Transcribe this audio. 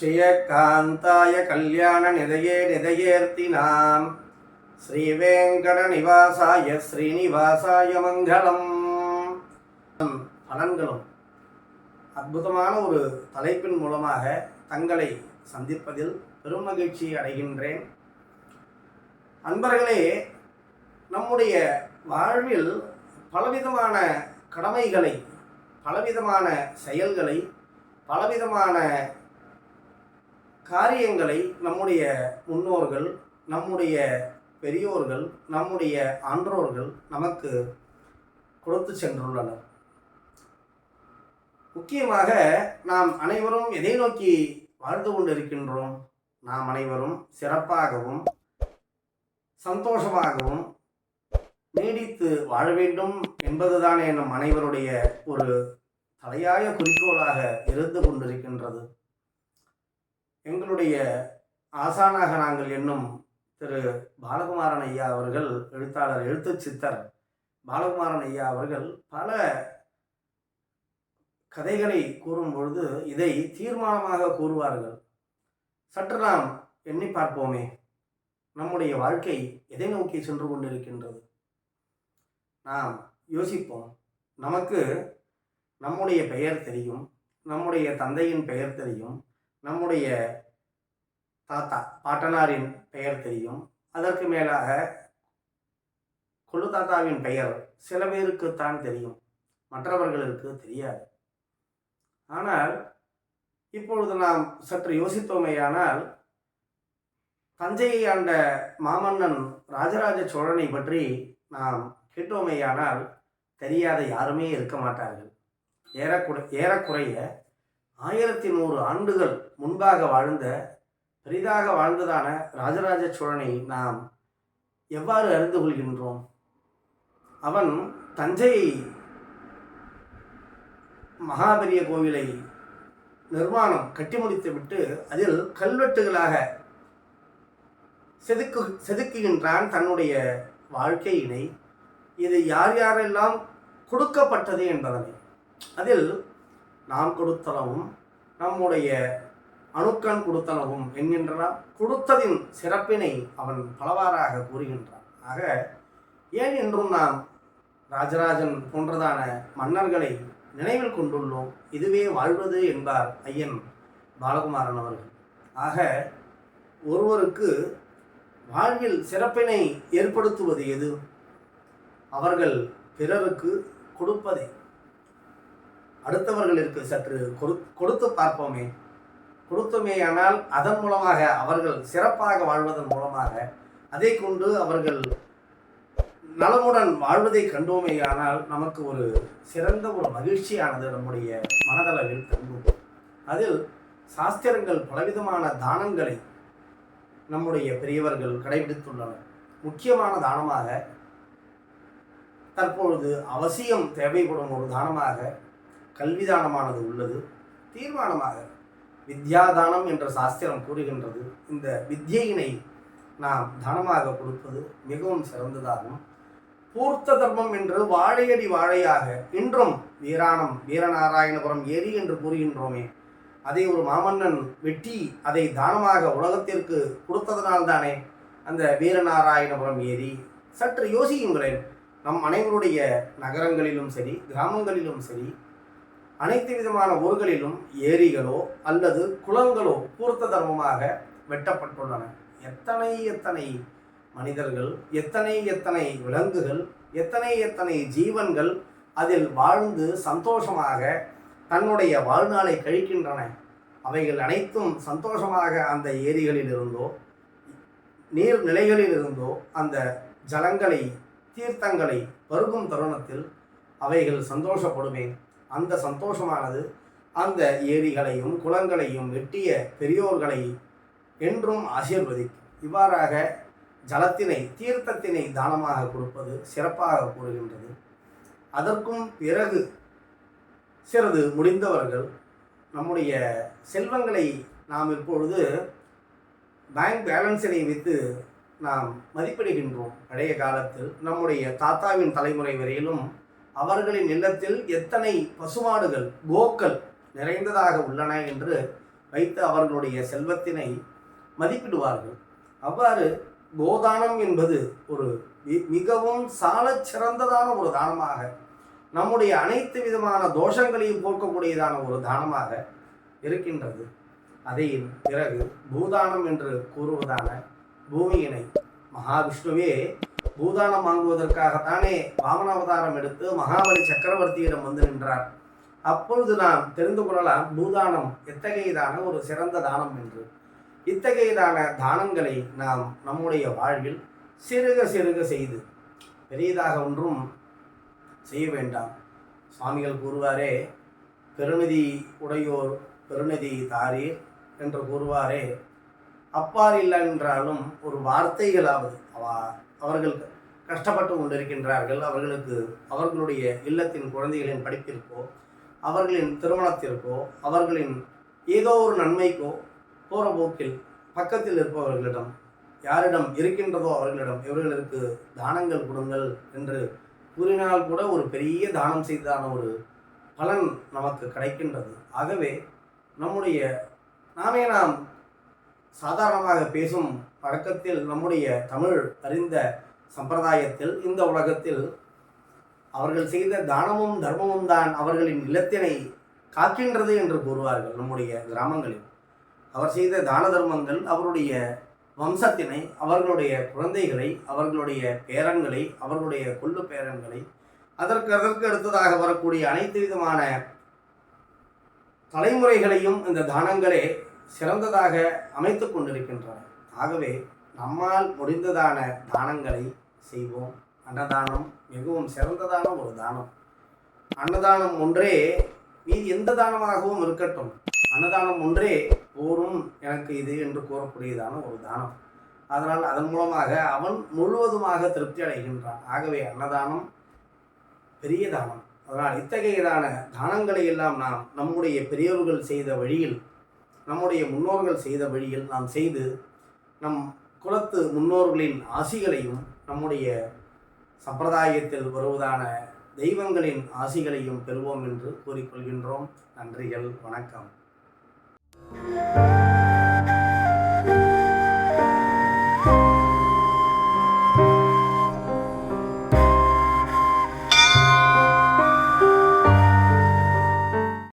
ஸ்ரீயகாந்தாய கல்யாண நிதையே நிதையேர்த்தினாம். ஸ்ரீவேங்கட நிவாசாய ஸ்ரீனிவாசாய மங்களம். பலன்களும். அற்புதமான ஒரு தலைப்பின் மூலமாக தங்களை சந்திப்பதில் பெரும் மகிழ்ச்சி அடைகின்றேன். அன்பர்களே நம்முடைய வாழ்வில் பலவிதமான கடமைகளை பலவிதமான செயல்களை பலவிதமான காரியங்களை நம்முடைய முன்னோர்கள் நம்முடைய பெரியோர்கள் நம்முடைய ஆன்றோர்கள் நமக்கு கொடுத்து சென்றுள்ளனர். முக்கியமாக நாம் அனைவரும் எதை நோக்கி வாழ்ந்து கொண்டிருக்கின்றோம்? நாம் அனைவரும் சிறப்பாகவும் சந்தோஷமாகவும் நீடித்து வாழ வேண்டும் என்பதுதானே நம் அனைவருடைய ஒரு தலையாய குறிக்கோளாக இருந்து கொண்டிருக்கின்றது. எங்களுடைய ஆசானாக நாங்கள் என்னும் திரு பாலகுமாரன் ஐயா அவர்கள் எழுத்தாளர் எழுத்து சித்தர் பாலகுமாரன் ஐயா அவர்கள் பல கதைகளை கூறும் பொழுது இதை தீர்மானமாக கூறுவார்கள். சற்று நாம் எண்ணி பார்ப்போமே நம்முடைய வாழ்க்கை எதை நோக்கி சென்று கொண்டிருக்கின்றது? நாம் யோசிப்போம். நமக்கு நம்முடைய பெயர் தெரியும் நம்முடைய தந்தையின் பெயர் தெரியும் நம்முடைய தாத்தா பாட்டனாரின் பெயர் தெரியும். அதற்கு மேலாக கொள்ளு தாத்தாவின் பெயர் சில பேருக்குத்தான் தெரியும். மற்றவர்களுக்கு தெரியாது. ஆனால் இப்பொழுது நாம் சற்று யோசித்தோமேயானால் தஞ்சையை ஆண்ட மாமன்னன் ராஜராஜ சோழனை பற்றி நாம் கேட்டோமேயானால் தெரியாத யாருமே இருக்க மாட்டார்கள். ஏறக்குறை ஏறக்குறைய ஆயிரத்தி நூறு ஆண்டுகள் முன்பாக வாழ்ந்த பெரிதாக வாழ்ந்ததான ராஜராஜ சோழனை நாம் எவ்வாறு அறிந்து கொள்கின்றோம்? அவன் தஞ்சை மகாபெரிய கோவிலை நிர்மாணம் கட்டி முடித்துவிட்டு அதில் கல்வெட்டுகளாக செதுக்கு செதுக்குகின்றான் தன்னுடைய வாழ்க்கையினை. இது யார் யாரெல்லாம் கொடுக்கப்பட்டது என்பதனை. அதில் நாம் கொடுத்தளவும் நம்முடைய அணுக்கன் கொடுத்தளவும் என்கின்றன கொடுத்ததின் சிறப்பினை அவன் பலவாறாக கூறுகின்றான். ஆக ஏன் என்றும் நாம் ராஜராஜன் போன்றதான மன்னர்களை நினைவில் கொண்டுள்ளோம்? இதுவே வாழ்வது என்பார் ஐயன் பாலகுமாரன் அவர்கள். ஆக ஒருவருக்கு வாழ்வில் சிறப்பினை ஏற்படுத்துவது எது? அவர்கள் பிறருக்கு கொடுப்பதே. அடுத்தவர்களுக்கு சற்று கொடுத்து பார்ப்போமே. கொடுத்தோமேயானால் அதன் மூலமாக அவர்கள் சிறப்பாக வாழ்வதன் மூலமாக அதை கொண்டு அவர்கள் நலமுடன் வாழ்வதை கண்டோமேயானால் நமக்கு ஒரு சிறந்த ஒரு மகிழ்ச்சியானது நம்முடைய மனதளவில் தங்கும். அதில் சாஸ்திரங்கள் பலவிதமான தானங்களை நம்முடைய பெரியவர்கள் கடைபிடித்துள்ளனர். முக்கியமான தானமாக தற்பொழுது அவசியம் தேவைப்படும் ஒரு தானமாக கல்விதானமானது உள்ளது. தீர்மானமாக வித்யாதானம் என்ற சாஸ்திரம் கூறுகின்றது. இந்த வித்யினை நாம் தானமாக கொடுப்பது மிகவும் சிறந்ததாகும். பூர்த்த தர்மம் என்று வாழையடி வாழையாக இன்றும் வீராணம் வீரநாராயணபுரம் ஏரி என்று கூறுகின்றோமே. அதை ஒரு மாமன்னன் வெட்டி அதை தானமாக உலகத்திற்கு கொடுத்ததனால்தானே அந்த வீரநாராயணபுரம் ஏரி. சற்று யோசியுங்களேன் நம் அனைவருடைய நகரங்களிலும் சரி கிராமங்களிலும் சரி அனைத்து விதமான ஊர்களிலும் ஏரிகளோ அல்லது குளங்களோ பூர்த்த தர்மமாக வெட்டப்பட்டுள்ளன. எத்தனை எத்தனை மனிதர்கள் எத்தனை எத்தனை விலங்குகள் எத்தனை எத்தனை ஜீவன்கள் அதில் வாழ்ந்து சந்தோஷமாக தன்னுடைய வாழ்நாளை கழிக்கின்றன. அவைகள் அனைத்தும் சந்தோஷமாக அந்த ஏரிகளில் இருந்தோ நீர்நிலைகளில் இருந்தோ அந்த ஜலங்களை தீர்த்தங்களை பருகும் தருணத்தில் அவைகள் சந்தோஷப்படுமே. அந்த சந்தோஷமானது அந்த ஏரிகளையும் குளங்களையும் வெட்டிய பெரியோர்களை என்றும் ஆசீர்வதிக்கும். இவ்வாறாக ஜலத்தினை தீர்த்தத்தினை தானமாக கொடுப்பது சிறப்பாக கூறுகின்றது. அதற்கும் பிறகு சிறிது முடிந்தவர்கள் நம்முடைய செல்வங்களை நாம் இப்பொழுது பேங்க் பேலன்ஸினை வைத்து நாம் மதிப்பிடுகின்றோம். பழைய காலத்தில் நம்முடைய தாத்தாவின் தலைமுறை வரையிலும் அவர்களின் இல்லத்தில் எத்தனை பசுமாடுகள் கோக்கள் நிறைந்ததாக உள்ளன என்று வைத்து அவர்களுடைய செல்வத்தினை மதிப்பிடுவார்கள். அவ்வாறு கோதானம் என்பது ஒரு மிகவும் சாலச் சிறந்ததான ஒரு தானமாக நம்முடைய அனைத்து விதமான தோஷங்களையும் போக்கக்கூடியதான ஒரு தானமாக இருக்கின்றது. அதை பிறகு பூதானம் என்று கூறுவதான பூமியினை மகாவிஷ்ணுவே பூதானம் வாங்குவதற்காகத்தானே வாமனாவதாரம் எடுத்து மகாபலி சக்கரவர்த்தியிடம் வந்து நின்றார். அப்பொழுது நாம் தெரிந்து கொள்ளலாம் பூதானம் எத்தகையதான ஒரு சிறந்த தானம் என்று. இத்தகையதான தானங்களை நாம் நம்முடைய வாழ்வில் சிறுக சிறுக செய்து பெரியதாக ஒன்றும் செய்ய வேண்டாம். சுவாமிகள் கூறுவாரே பெருநிதி உடையோர் பெருநிதி தாரீர் என்று கூறுவாரே. அப்பால் இல்லை என்றாலும் ஒரு வார்த்தைகளாவது அவா அவர்கள் கஷ்டப்பட்டு கொண்டிருக்கின்றார்கள். அவர்களுக்கு அவர்களுடைய இல்லத்தின் குழந்தைகளின் படிப்பிற்கோ அவர்களின் திருமணத்திற்கோ அவர்களின் ஏதோ ஒரு நன்மைக்கோ போகிற போக்கில் பக்கத்தில் இருப்பவர்களிடம் யாரிடம் இருக்கின்றதோ அவர்களிடம் இவர்களுக்கு தானங்கள் கொடுங்கள் என்று கூறினால் கூட ஒரு பெரிய தானம் செய்ததான ஒரு பலன் நமக்கு கிடைக்கின்றது. ஆகவே நம்முடைய நாமே நாம் சாதாரணமாக பேசும் பழக்கத்தில் நம்முடைய தமிழ் அறிந்த சம்பிரதாயத்தில் இந்த உலகத்தில் அவர்கள் செய்த தானமும் தர்மமும் தான் அவர்களின் இல்லத்தினை காக்கின்றது என்று கூறுவார்கள் நம்முடைய கிராமங்களில். அவர் செய்த தான தர்மங்கள் அவருடைய வம்சத்தினை அவர்களுடைய குழந்தைகளை அவர்களுடைய பேரன்களை அவர்களுடைய கொள்ளு பேரன்களை அதற்கு அதற்கு அடுத்ததாக வரக்கூடிய அனைத்து விதமான தலைமுறைகளையும் இந்த தானங்களே சிறந்ததாக அமைத்து கொண்டிருக்கின்றன. ஆகவே நம்மால் முடிந்ததான தானங்களை செய்வோம். அன்னதானம் மிகவும் சிறந்ததான ஒரு தானம். அன்னதானம் ஒன்றே மீது எந்த தானமாகவும் இருக்கட்டும். அன்னதானம் ஒன்றே போரும் எனக்கு இது என்று கூறக்கூடியதான ஒரு தானம். அதனால் அதன் மூலமாக அவன் முழுவதுமாக திருப்தி அடைகின்றான். ஆகவே அன்னதானம் பெரிய தானம். அதனால் இத்தகையதான தானங்களை எல்லாம் நாம் நம்முடைய பெரியோர்கள் செய்த வழியில் நம்முடைய முன்னோர்கள் செய்த வழியில் நாம் செய்து நம் குலத்து முன்னோர்களின் ஆசிகளையும் நம்முடைய சம்பிரதாயத்தில் வருவதான தெய்வங்களின் ஆசிகளையும் பெறுவோம் என்று கூறிக்கொள்கின்றோம். நன்றிகள் வணக்கம்.